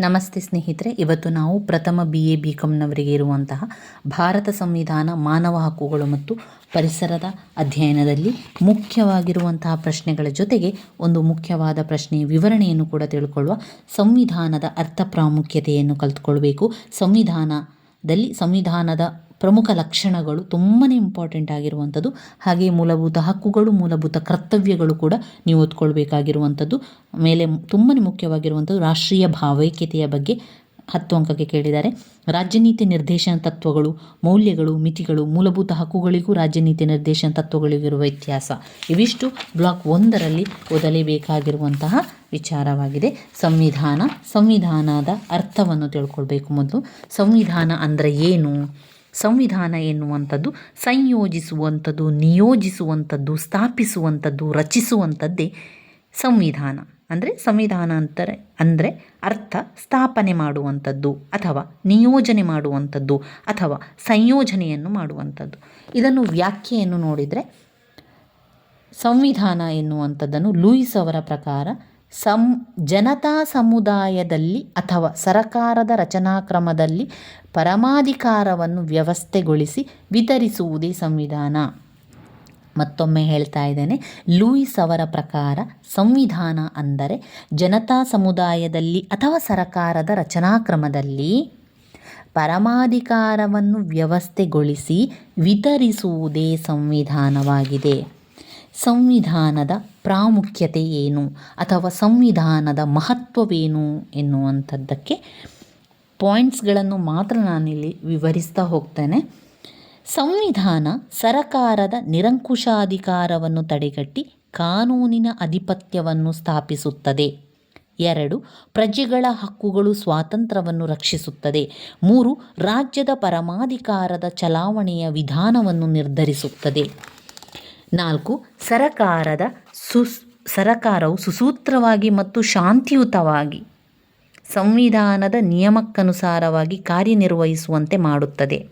ನಮಸ್ತೆ ಸ್ನೇಹಿತರೆ, ಇವತ್ತು ನಾವು ಪ್ರಥಮ ಬಿ ಎ ಬಿ ಕಾಮ್ನವರಿಗೆ ಇರುವಂತಹ ಭಾರತ ಸಂವಿಧಾನ, ಮಾನವ ಹಕ್ಕುಗಳು ಮತ್ತು ಪರಿಸರದ ಅಧ್ಯಯನದಲ್ಲಿ ಮುಖ್ಯವಾಗಿರುವಂತಹ ಪ್ರಶ್ನೆಗಳ ಜೊತೆಗೆ ಒಂದು ಮುಖ್ಯವಾದ ಪ್ರಶ್ನೆಯ ವಿವರಣೆಯನ್ನು ಕೂಡ ತಿಳ್ಕೊಳ್ಳುವ ಸಂವಿಧಾನದ ಅರ್ಥ ಪ್ರಾಮುಖ್ಯತೆಯನ್ನು ಕಲ್ತ್ಕೊಳ್ಬೇಕು. ಸಂವಿಧಾನದಲ್ಲಿ, ಸಂವಿಧಾನದ ಪ್ರಮುಖ ಲಕ್ಷಣಗಳು ತುಂಬಾ ಇಂಪಾರ್ಟೆಂಟ್ ಆಗಿರುವಂಥದ್ದು ಹಾಗೆಯೇ ಮೂಲಭೂತ ಹಕ್ಕುಗಳು, ಮೂಲಭೂತ ಕರ್ತವ್ಯಗಳು ಕೂಡ ನೀವು ಓದ್ಕೊಳ್ಬೇಕಾಗಿರುವಂಥದ್ದು ಮೇಲೆ ತುಂಬಾ ಮುಖ್ಯವಾಗಿರುವಂಥದ್ದು ರಾಷ್ಟ್ರೀಯ ಭಾವೈಕ್ಯತೆಯ ಬಗ್ಗೆ ಹತ್ತು ಅಂಕಕ್ಕೆ ಕೇಳಿದ್ದಾರೆ. ರಾಜ್ಯನೀತಿ ನಿರ್ದೇಶನ ತತ್ವಗಳು, ಮೌಲ್ಯಗಳು, ಮಿತಿಗಳು, ಮೂಲಭೂತ ಹಕ್ಕುಗಳಿಗೂ ರಾಜ್ಯನೀತಿ ನಿರ್ದೇಶನ ತತ್ವಗಳಿಗಿರುವ ವ್ಯತ್ಯಾಸ. ಇವಿಷ್ಟು ಬ್ಲಾಕ್ ಒಂದರಲ್ಲಿ ಓದಲೇಬೇಕಾಗಿರುವಂತಹ ವಿಚಾರವಾಗಿದೆ. ಸಂವಿಧಾನ, ಸಂವಿಧಾನದ ಅರ್ಥವನ್ನು ತಿಳ್ಕೊಳ್ಬೇಕು ಮೊದಲು. ಸಂವಿಧಾನ ಅಂದರೆ ಏನು? ಸಂವಿಧಾನ ಎನ್ನುವಂಥದ್ದು, ಸಂಯೋಜಿಸುವಂಥದ್ದು, ನಿಯೋಜಿಸುವಂಥದ್ದು, ಸ್ಥಾಪಿಸುವಂಥದ್ದು, ರಚಿಸುವಂಥದ್ದೇ ಸಂವಿಧಾನ. ಅಂದರೆ ಸಂವಿಧಾನ ಅಂತಾರೆ, ಅಂದರೆ ಅರ್ಥ ಸ್ಥಾಪನೆ ಮಾಡುವಂಥದ್ದು ಅಥವಾ ನಿಯೋಜನೆ ಮಾಡುವಂಥದ್ದು ಅಥವಾ ಸಂಯೋಜನೆಯನ್ನು ಮಾಡುವಂಥದ್ದು. ಇದನ್ನು ವ್ಯಾಖ್ಯೆಯನ್ನು ನೋಡಿದರೆ, ಸಂವಿಧಾನ ಎನ್ನುವಂಥದ್ದನ್ನು ಲೂಯಿಸ್ ಅವರ ಪ್ರಕಾರ ಸಂ, ಜನತಾ ಸಮುದಾಯದಲ್ಲಿ ಅಥವಾ ಸರಕಾರದ ರಚನಾಕ್ರಮದಲ್ಲಿ ಪರಮಾಧಿಕಾರವನ್ನು ವ್ಯವಸ್ಥೆಗೊಳಿಸಿ ವಿತರಿಸುವುದೇ ಸಂವಿಧಾನ. ಮತ್ತೊಮ್ಮೆ ಹೇಳ್ತಾ ಇದ್ದೇನೆ, ಲೂಯಿಸ್ ಅವರ ಪ್ರಕಾರ ಸಂವಿಧಾನ ಅಂದರೆ ಜನತಾ ಸಮುದಾಯದಲ್ಲಿ ಅಥವಾ ಸರಕಾರದ ರಚನಾಕ್ರಮದಲ್ಲಿ ಪರಮಾಧಿಕಾರವನ್ನು ವ್ಯವಸ್ಥೆಗೊಳಿಸಿ ವಿತರಿಸುವುದೇ ಸಂವಿಧಾನವಾಗಿದೆ. ಸಂವಿಧಾನದ ಪ್ರಾಮುಖ್ಯತೆ ಏನು ಅಥವಾ ಸಂವಿಧಾನದ ಮಹತ್ವವೇನು ಎನ್ನುವಂಥದ್ದಕ್ಕೆ ಪಾಯಿಂಟ್ಸ್ಗಳನ್ನು ಮಾತ್ರ ನಾನಿಲ್ಲಿ ವಿವರಿಸ್ತಾ ಹೋಗ್ತೇನೆ. ಸಂವಿಧಾನ ಸರಕಾರದ ನಿರಂಕುಶಾಧಿಕಾರವನ್ನು ತಡೆಗಟ್ಟಿ ಕಾನೂನಿನ ಅಧಿಪತ್ಯವನ್ನು ಸ್ಥಾಪಿಸುತ್ತದೆ. ಎರಡು, ಪ್ರಜೆಗಳ ಹಕ್ಕುಗಳು ಸ್ವಾತಂತ್ರ್ಯವನ್ನು ರಕ್ಷಿಸುತ್ತದೆ. ಮೂರು, ರಾಜ್ಯದ ಪರಮಾಧಿಕಾರದ ಚಲಾವಣೆಯ ವಿಧಾನವನ್ನು ನಿರ್ಧರಿಸುತ್ತದೆ. ನಾಲ್ಕು, ಸರಕಾರದ ಸುಸ್, ಸರಕಾರವು ಸುಸೂತ್ರವಾಗಿ ಮತ್ತು ಶಾಂತಿಯುತವಾಗಿ ಸಂವಿಧಾನದ ನಿಯಮಕ್ಕನುಸಾರವಾಗಿ ಕಾರ್ಯನಿರ್ವಹಿಸುವಂತೆ ಮಾಡುತ್ತದೆ.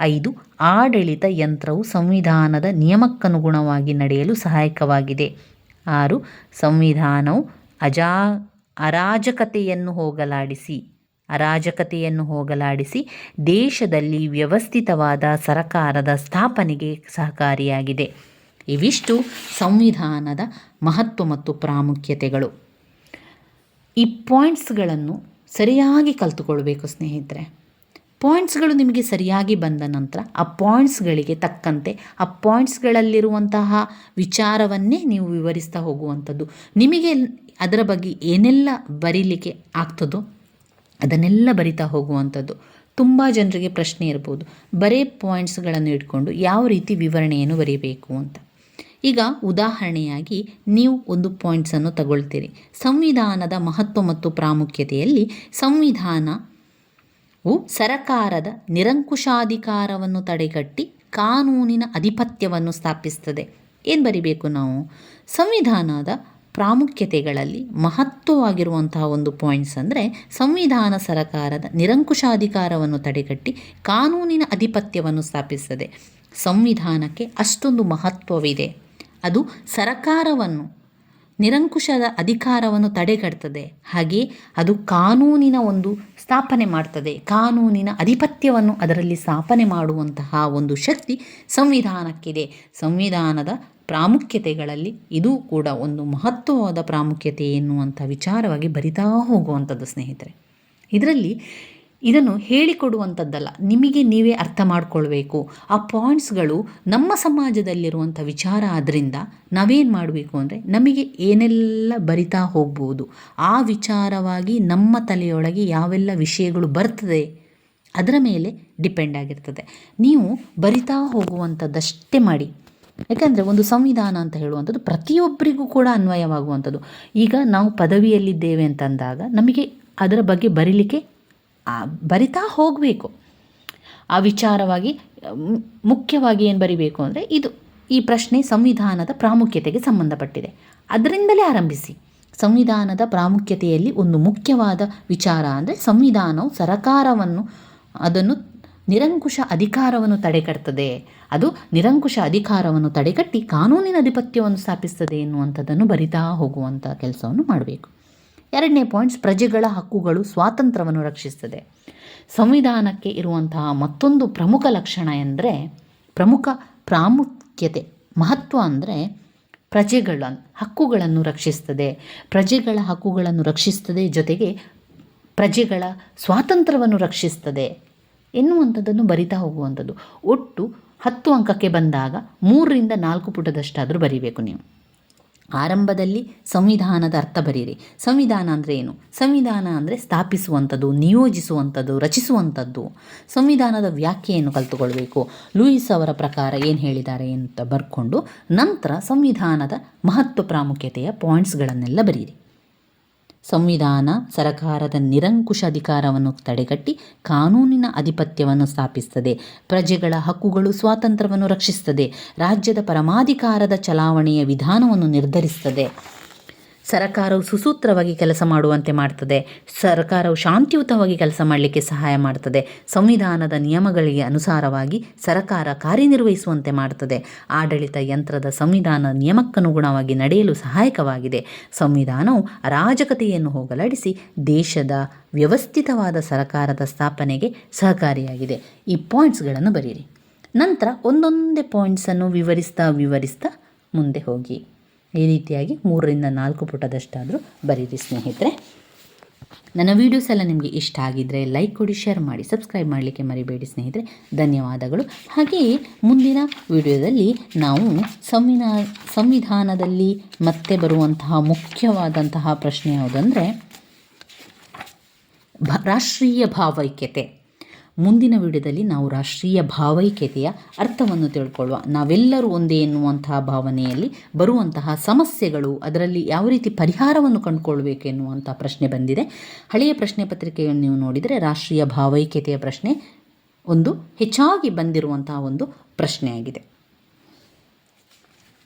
ಐದು, ಆಡಳಿತ ಯಂತ್ರವು ಸಂವಿಧಾನದ ನಿಯಮಕ್ಕನುಗುಣವಾಗಿ ನಡೆಯಲು ಸಹಾಯಕವಾಗಿದೆ. ಆರು, ಸಂವಿಧಾನವು ಅಜಾ, ಅರಾಜಕತೆಯನ್ನು ಹೋಗಲಾಡಿಸಿ ಅರಾಜಕತೆಯನ್ನು ಹೋಗಲಾಡಿಸಿ ದೇಶದಲ್ಲಿ ವ್ಯವಸ್ಥಿತವಾದ ಸರಕಾರದ ಸ್ಥಾಪನೆಗೆ ಸಹಕಾರಿಯಾಗಿದೆ. ಇವಿಷ್ಟು ಸಂವಿಧಾನದ ಮಹತ್ವ ಮತ್ತು ಪ್ರಾಮುಖ್ಯತೆಗಳು. ಈ ಪಾಯಿಂಟ್ಸ್ಗಳನ್ನು ಸರಿಯಾಗಿ ಕಲಿತುಕೊಳ್ಬೇಕು ಸ್ನೇಹಿತರೆ. ಪಾಯಿಂಟ್ಸ್ಗಳು ನಿಮಗೆ ಸರಿಯಾಗಿ ಬಂದ ನಂತರ ಆ ಪಾಯಿಂಟ್ಸ್ಗಳಿಗೆ ತಕ್ಕಂತೆ ಆ ಪಾಯಿಂಟ್ಸ್ಗಳಲ್ಲಿರುವಂತಹ ವಿಚಾರವನ್ನೇ ನೀವು ವಿವರಿಸ್ತಾ ಹೋಗುವಂಥದ್ದು. ನಿಮಗೆ ಅದರ ಬಗ್ಗೆ ಏನೆಲ್ಲ ಬರೀಲಿಕ್ಕೆ ಆಗ್ತದೋ ಅದನ್ನೆಲ್ಲ ಬರಿತಾ ಹೋಗುವಂಥದ್ದು. ತುಂಬ ಜನರಿಗೆ ಪ್ರಶ್ನೆ ಇರ್ಬೋದು. ಬರೇ ಪಾಯಿಂಟ್ಸ್ಗಳನ್ನು ಇಟ್ಕೊಂಡು ಯಾವ ರೀತಿ ವಿವರಣೆಯನ್ನು ಬರೀಬೇಕು ಅಂತ. ಈಗ ಉದಾಹರಣೆಯಾಗಿ ನೀವು ಒಂದು ಪಾಯಿಂಟ್ಸನ್ನು ತಗೊಳ್ತೀರಿ. ಸಂವಿಧಾನದ ಮಹತ್ವ ಮತ್ತು ಪ್ರಾಮುಖ್ಯತೆಯಲ್ಲಿ ಸಂವಿಧಾನವು ಸರಕಾರದ ನಿರಂಕುಶಾಧಿಕಾರವನ್ನು ತಡೆಗಟ್ಟಿ ಕಾನೂನಿನ ಅಧಿಪತ್ಯವನ್ನು ಸ್ಥಾಪಿಸ್ತದೆ ಏನು ಬರಿಬೇಕು ನಾವು? ಸಂವಿಧಾನದ ಪ್ರಾಮುಖ್ಯತೆಗಳಲ್ಲಿ ಮಹತ್ವವಾಗಿರುವಂತಹ ಒಂದು ಪಾಯಿಂಟ್ಸ್ ಅಂದರೆ ಸಂವಿಧಾನ ಸರಕಾರದ ನಿರಂಕುಶಾಧಿಕಾರವನ್ನು ತಡೆಗಟ್ಟಿ ಕಾನೂನಿನ ಅಧಿಪತ್ಯವನ್ನು ಸ್ಥಾಪಿಸ್ತದೆ ಸಂವಿಧಾನಕ್ಕೆ ಅಷ್ಟೊಂದು ಮಹತ್ವವಿದೆ. ಅದು ಸರಕಾರವನ್ನು, ನಿರಂಕುಶದ ಅಧಿಕಾರವನ್ನು ತಡೆಗಟ್ತದೆ. ಹಾಗೆ ಅದು ಕಾನೂನಿನ ಒಂದು ಸ್ಥಾಪನೆ ಮಾಡ್ತದೆ. ಕಾನೂನಿನ ಅಧಿಪತ್ಯವನ್ನು ಅದರಲ್ಲಿ ಸ್ಥಾಪನೆ ಮಾಡುವಂತಹ ಒಂದು ಶಕ್ತಿ ಸಂವಿಧಾನಕ್ಕಿದೆ. ಸಂವಿಧಾನದ ಪ್ರಾಮುಖ್ಯತೆಗಳಲ್ಲಿ ಇದು ಕೂಡ ಒಂದು ಮಹತ್ವವಾದ ಪ್ರಾಮುಖ್ಯತೆ ಎನ್ನುವಂಥ ವಿಚಾರವಾಗಿ ಬರಿತಾ ಹೋಗುವಂಥದ್ದು ಸ್ನೇಹಿತರೆ. ಇದರಲ್ಲಿ ಇದನ್ನು ಹೇಳಿಕೊಡುವಂಥದ್ದಲ್ಲ. ನಿಮಗೆ ನೀವೇ ಅರ್ಥ ಮಾಡಿಕೊಳ್ಬೇಕು. ಆ ಪಾಯಿಂಟ್ಸ್ಗಳು ನಮ್ಮ ಸಮಾಜದಲ್ಲಿರುವಂಥ ವಿಚಾರ ಆದ್ದರಿಂದ ನಾವೇನು ಮಾಡಬೇಕು ಅಂದರೆ ನಮಗೆ ಏನೆಲ್ಲ ಬರಿತಾ ಹೋಗ್ಬೋದು, ಆ ವಿಚಾರವಾಗಿ ನಮ್ಮ ತಲೆಯೊಳಗೆ ಯಾವೆಲ್ಲ ವಿಷಯಗಳು ಬರ್ತದೆ ಅದರ ಮೇಲೆ ಡಿಪೆಂಡ್ ಆಗಿರ್ತದೆ. ನೀವು ಬರಿತಾ ಹೋಗುವಂಥದ್ದಷ್ಟೇ ಮಾಡಿ. ಯಾಕಂದರೆ ಒಂದು ಸಂವಿಧಾನ ಅಂತ ಹೇಳುವಂಥದ್ದು ಪ್ರತಿಯೊಬ್ಬರಿಗೂ ಕೂಡ ಅನ್ವಯವಾಗುವಂಥದ್ದು. ಈಗ ನಾವು ಪದವಿಯಲ್ಲಿದ್ದೇವೆ ಅಂತಂದಾಗ ನಮಗೆ ಅದರ ಬಗ್ಗೆ ಬರೀಲಿಕ್ಕೆ ಬರಿತಾ ಹೋಗಬೇಕು. ಆ ವಿಚಾರವಾಗಿ ಮುಖ್ಯವಾಗಿ ಏನು ಬರಿಬೇಕು ಅಂದರೆ ಇದು. ಈ ಪ್ರಶ್ನೆ ಸಂವಿಧಾನದ ಪ್ರಾಮುಖ್ಯತೆಗೆ ಸಂಬಂಧಪಟ್ಟಿದೆ. ಅದರಿಂದಲೇ ಆರಂಭಿಸಿ. ಸಂವಿಧಾನದ ಪ್ರಾಮುಖ್ಯತೆಯಲ್ಲಿ ಒಂದು ಮುಖ್ಯವಾದ ವಿಚಾರ ಅಂದರೆ ಸಂವಿಧಾನವು ಸರಕಾರವನ್ನು, ಅದನ್ನು ನಿರಂಕುಶ ಅಧಿಕಾರವನ್ನು ತಡೆಗಟ್ತದೆ. ಅದು ನಿರಂಕುಶ ಅಧಿಕಾರವನ್ನು ತಡೆಗಟ್ಟಿ ಕಾನೂನಿನ ಅಧಿಪತ್ಯವನ್ನು ಸ್ಥಾಪಿಸ್ತದೆ ಎನ್ನುವಂಥದ್ದನ್ನು ಬರಿತಾ ಹೋಗುವಂಥ ಕೆಲಸವನ್ನು ಮಾಡಬೇಕು. ಎರಡನೇ ಪಾಯಿಂಟ್ಸ್ ಪ್ರಜೆಗಳ ಹಕ್ಕುಗಳು ಸ್ವಾತಂತ್ರ್ಯವನ್ನು ರಕ್ಷಿಸ್ತದೆ ಸಂವಿಧಾನಕ್ಕೆ ಇರುವಂತಹ ಮತ್ತೊಂದು ಪ್ರಮುಖ ಲಕ್ಷಣ ಎಂದರೆ ಪ್ರಮುಖ ಪ್ರಾಮುಖ್ಯತೆ, ಮಹತ್ವ ಅಂದರೆ ಪ್ರಜೆಗಳ ಹಕ್ಕುಗಳನ್ನು ರಕ್ಷಿಸ್ತದೆ ಪ್ರಜೆಗಳ ಹಕ್ಕುಗಳನ್ನು ರಕ್ಷಿಸ್ತದೆ ಜೊತೆಗೆ ಪ್ರಜೆಗಳ ಸ್ವಾತಂತ್ರ್ಯವನ್ನು ರಕ್ಷಿಸ್ತದೆ ಎನ್ನುವಂಥದ್ದನ್ನು ಬರಿತಾ ಹೋಗುವಂಥದ್ದು. ಒಟ್ಟು ಹತ್ತು ಅಂಕಕ್ಕೆ ಬಂದಾಗ ಮೂರರಿಂದ ನಾಲ್ಕು ಪುಟದಷ್ಟಾದರೂ ಬರೀಬೇಕು ನೀವು. ಆರಂಭದಲ್ಲಿ ಸಂವಿಧಾನದ ಅರ್ಥ ಬರೀರಿ. ಸಂವಿಧಾನ ಅಂದರೆ ಏನು? ಸಂವಿಧಾನ ಅಂದರೆ ಸ್ಥಾಪಿಸುವಂಥದ್ದು, ನಿಯೋಜಿಸುವಂಥದ್ದು, ರಚಿಸುವಂಥದ್ದು. ಸಂವಿಧಾನದ ವ್ಯಾಖ್ಯೆಯನ್ನು ಕಲಿತುಕೊಳ್ಬೇಕು. ಲೂಯಿಸ್ ಅವರ ಪ್ರಕಾರ ಏನು ಹೇಳಿದ್ದಾರೆ ಅಂತ ಬರ್ಕೊಂಡು ನಂತರ ಸಂವಿಧಾನದ ಮಹತ್ವ ಪ್ರಾಮುಖ್ಯತೆಯ ಪಾಯಿಂಟ್ಸ್ಗಳನ್ನೆಲ್ಲ ಬರೀರಿ. ಸಂವಿಧಾನ ಸರಕಾರದ ನಿರಂಕುಶ ಅಧಿಕಾರವನ್ನು ತಡೆಗಟ್ಟಿ ಕಾನೂನಿನ ಆಧಿಪತ್ಯವನ್ನು ಸ್ಥಾಪಿಸುತ್ತದೆ ಪ್ರಜೆಗಳ ಹಕ್ಕುಗಳು ಸ್ವಾತಂತ್ರ್ಯವನ್ನು ರಕ್ಷಿಸುತ್ತದೆ ರಾಜ್ಯದ ಪರಮಾಧಿಕಾರದ ಚಲಾವಣೆಯ ವಿಧಾನವನ್ನು ನಿರ್ಧರಿಸುತ್ತದೆ ಸರಕಾರವು ಸುಸೂತ್ರವಾಗಿ ಕೆಲಸ ಮಾಡುವಂತೆ ಮಾಡ್ತದೆ. ಸರ್ಕಾರವು ಶಾಂತಿಯುತವಾಗಿ ಕೆಲಸ ಮಾಡಲಿಕ್ಕೆ ಸಹಾಯ ಮಾಡ್ತದೆ. ಸಂವಿಧಾನದ ನಿಯಮಗಳಿಗೆ ಅನುಸಾರವಾಗಿ ಸರಕಾರ ಕಾರ್ಯನಿರ್ವಹಿಸುವಂತೆ ಮಾಡ್ತದೆ. ಆಡಳಿತ ಯಂತ್ರದ ಸಂವಿಧಾನ ನಿಯಮಕ್ಕನುಗುಣವಾಗಿ ನಡೆಯಲು ಸಹಾಯಕವಾಗಿದೆ. ಸಂವಿಧಾನವು ಅರಾಜಕತೆಯನ್ನು ಹೋಗಲಾಡಿಸಿ ದೇಶದ ವ್ಯವಸ್ಥಿತವಾದ ಸರಕಾರದ ಸ್ಥಾಪನೆಗೆ ಸಹಕಾರಿಯಾಗಿದೆ. ಈ ಪಾಯಿಂಟ್ಸ್ಗಳನ್ನು ಬರೀರಿ ನಂತರ ಒಂದೊಂದೇ ಪಾಯಿಂಟ್ಸನ್ನು ವಿವರಿಸ್ತಾ ವಿವರಿಸ್ತಾ ಮುಂದೆ ಹೋಗಿ. ಈ ರೀತಿಯಾಗಿ ಮೂರರಿಂದ ನಾಲ್ಕು ಪುಟದಷ್ಟಾದರೂ ಬರೀರಿ ಸ್ನೇಹಿತರೆ. ನನ್ನ ವೀಡಿಯೋಸ್ ಎಲ್ಲ ನಿಮಗೆ ಇಷ್ಟ ಆಗಿದ್ದರೆ ಲೈಕ್ ಕೊಡಿ ಶೇರ್ ಮಾಡಿ ಸಬ್ಸ್ಕ್ರೈಬ್ ಮಾಡಲಿಕ್ಕೆ ಮರಿಬೇಡಿ ಸ್ನೇಹಿತರೆ. ಧನ್ಯವಾದಗಳು. ಹಾಗೆಯೇ ಮುಂದಿನ ವಿಡಿಯೋದಲ್ಲಿ ನಾವು ಸಂವಿಧಾ ಸಂವಿಧಾನದಲ್ಲಿ ಮತ್ತೆ ಬರುವಂತಹ ಮುಖ್ಯವಾದಂತಹ ಪ್ರಶ್ನೆ ಯಾವುದಂದರೆ, ಭ, ರಾಷ್ಟ್ರೀಯ ಭಾವೈಕ್ಯತೆ. ಮುಂದಿನ ವಿಡಿಯೋದಲ್ಲಿ ನಾವು ರಾಷ್ಟ್ರೀಯ ಭಾವೈಕ್ಯತೆಯ ಅರ್ಥವನ್ನು ತಿಳ್ಕೊಳ್ಳುವ. ನಾವೆಲ್ಲರೂ ಒಂದೇ ಎನ್ನುವಂತಹ ಭಾವನೆಯಲ್ಲಿ ಬರುವಂತಹ ಸಮಸ್ಯೆಗಳು ಅದರಲ್ಲಿ ಯಾವ ರೀತಿ ಪರಿಹಾರವನ್ನು ಕಂಡುಕೊಳ್ಬೇಕು ಎನ್ನುವಂಥ ಪ್ರಶ್ನೆ ಬಂದಿದೆ. ಹಳೆಯ ಪ್ರಶ್ನೆ ಪತ್ರಿಕೆಯನ್ನು ನೀವು ನೋಡಿದರೆ ರಾಷ್ಟ್ರೀಯ ಭಾವೈಕ್ಯತೆಯ ಪ್ರಶ್ನೆ ಒಂದು ಹೆಚ್ಚಾಗಿ ಬಂದಿರುವಂತಹ ಒಂದು ಪ್ರಶ್ನೆಯಾಗಿದೆ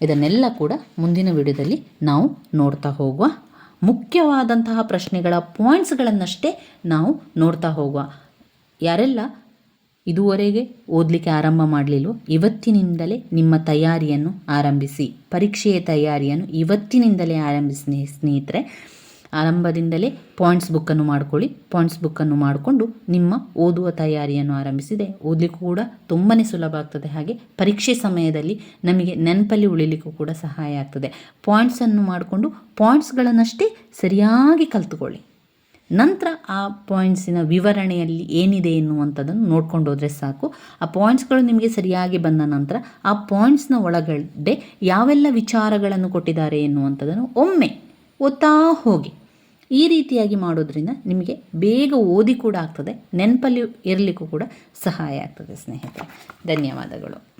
ಇದನ್ನೆಲ್ಲ ಕೂಡ ಮುಂದಿನ ವಿಡಿಯೋದಲ್ಲಿ ನಾವು ನೋಡ್ತಾ ಹೋಗುವ ಮುಖ್ಯವಾದಂತಹ ಪ್ರಶ್ನೆಗಳ ಪಾಯಿಂಟ್ಸ್ಗಳನ್ನಷ್ಟೇ ನಾವು ನೋಡ್ತಾ ಹೋಗುವ ಯಾರೆಲ್ಲ ಇದುವರೆಗೆ ಓದಲಿಕ್ಕೆ ಆರಂಭ ಮಾಡಲಿಲ್ಲೋ ಇವತ್ತಿನಿಂದಲೇ ನಿಮ್ಮ ತಯಾರಿಯನ್ನು ಆರಂಭಿಸಿ. ಪರೀಕ್ಷೆಯ ತಯಾರಿಯನ್ನು ಇವತ್ತಿನಿಂದಲೇ ಆರಂಭಿಸಿ ಸ್ನೇಹಿತರೆ. ಆರಂಭದಿಂದಲೇ ಪಾಯಿಂಟ್ಸ್ ಬುಕ್ಕನ್ನು ಮಾಡ್ಕೊಳ್ಳಿ. ಪಾಯಿಂಟ್ಸ್ ಬುಕ್ಕನ್ನು ಮಾಡಿಕೊಂಡು ನಿಮ್ಮ ಓದುವ ತಯಾರಿಯನ್ನು ಆರಂಭಿಸಿದೆ. ಓದಲಿಕ್ಕೂ ಕೂಡ ತುಂಬಾ ಸುಲಭ ಆಗ್ತದೆ. ಹಾಗೆ ಪರೀಕ್ಷೆ ಸಮಯದಲ್ಲಿ ನಮಗೆ ನೆನಪಲ್ಲಿ ಉಳಿಲಿಕ್ಕೂ ಕೂಡ ಸಹಾಯ ಆಗ್ತದೆ. ಪಾಯಿಂಟ್ಸನ್ನು ಮಾಡಿಕೊಂಡು ಪಾಯಿಂಟ್ಸ್ಗಳನ್ನಷ್ಟೇ ಸರಿಯಾಗಿ ಕಲ್ತುಕೊಳ್ಳಿ. ನಂತರ ಆ ಪಾಯಿಂಟ್ಸಿನ ವಿವರಣೆಯಲ್ಲಿ ಏನಿದೆ ಎನ್ನುವಂಥದ್ದನ್ನು ನೋಡ್ಕೊಂಡು ಹೋದರೆ ಸಾಕು. ಆ ಪಾಯಿಂಟ್ಸ್ಗಳು ನಿಮಗೆ ಸರಿಯಾಗಿ ಬಂದ ನಂತರ ಆ ಪಾಯಿಂಟ್ಸ್ನ ಒಳಗಡೆ ಯಾವೆಲ್ಲ ವಿಚಾರಗಳನ್ನು ಕೊಟ್ಟಿದ್ದಾರೆ ಎನ್ನುವಂಥದ್ದನ್ನು ಒಮ್ಮೆ ಒತ್ತಾ ಹೋಗಿ. ಈ ರೀತಿಯಾಗಿ ಮಾಡೋದ್ರಿಂದ ನಿಮಗೆ ಬೇಗ ಓದಿ ಕೂಡ ಆಗ್ತದೆ, ನೆನಪಲ್ಲಿ ಇರಲಿಕ್ಕೂ ಕೂಡ ಸಹಾಯ ಆಗ್ತದೆ ಸ್ನೇಹಿತರೆ. ಧನ್ಯವಾದಗಳು.